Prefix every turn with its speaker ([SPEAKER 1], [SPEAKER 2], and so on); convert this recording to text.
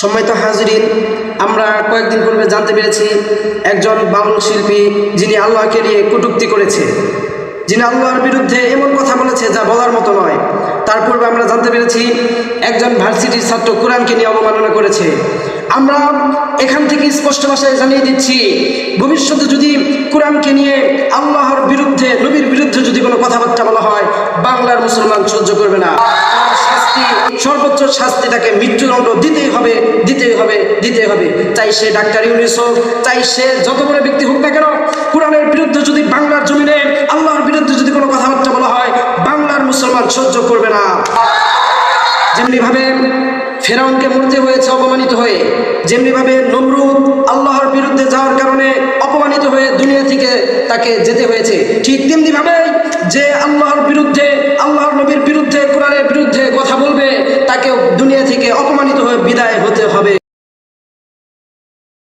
[SPEAKER 1] সম্মানিত হাজরিন, আমরা কয়েকদিন পূর্বে জানতে পেরেছি একজন বাউল শিল্পী যিনি আল্লাহকে নিয়ে কটূক্তি করেছে। যিনি আল্লাহর বিরুদ্ধে এমন কথা বলেছে যা বলার মতো নয়। তার পূর্বে আমরা জানতে পেরেছি একজন ভার্সিটির ছাত্র কোরআনকে নিয়ে অবমাননা করেছে। আমরা এখান থেকে স্পষ্ট ভাষায় জানিয়ে দিচ্ছি, ভবিষ্যতে যদি কোরআনকে নিয়ে আল্লাহর বিরুদ্ধে, নবীর বিরুদ্ধে যদি কোনো কথাবার্তা বলা হয়, বাংলার মুসলমান সহ্য করবে না। তার শাস্তি সর্বোচ্চ শাস্তি তাকে মৃত্যুদণ্ড দিতেই হবে দিতেই হবে দিতেই হবে। চাই সে ডাক্তার ইউনিস হোক চাই সে যত বড় ব্যক্তি হোক না কেন, কোরআনের বিরুদ্ধে যদি বাংলার জমিনে, আল্লাহর বিরুদ্ধে যদি কোনো কথাবার্তা বলা হয়, বাংলার মুসলমান সহ্য করবে না। যেমনিভাবে ফেরাউনকে মরতে হয়েছে অপমানিত হয়ে, যেমনিভাবে নমরুদ আল্লাহর বিরুদ্ধে যাওয়ার কারণে অপমানিত হয়ে দুনিয়া থেকে তাকে যেতে হয়েছে, ঠিক তেমনিভাবে যে আল্লাহর বিরুদ্ধে, আল্লাহর বিদায় হতে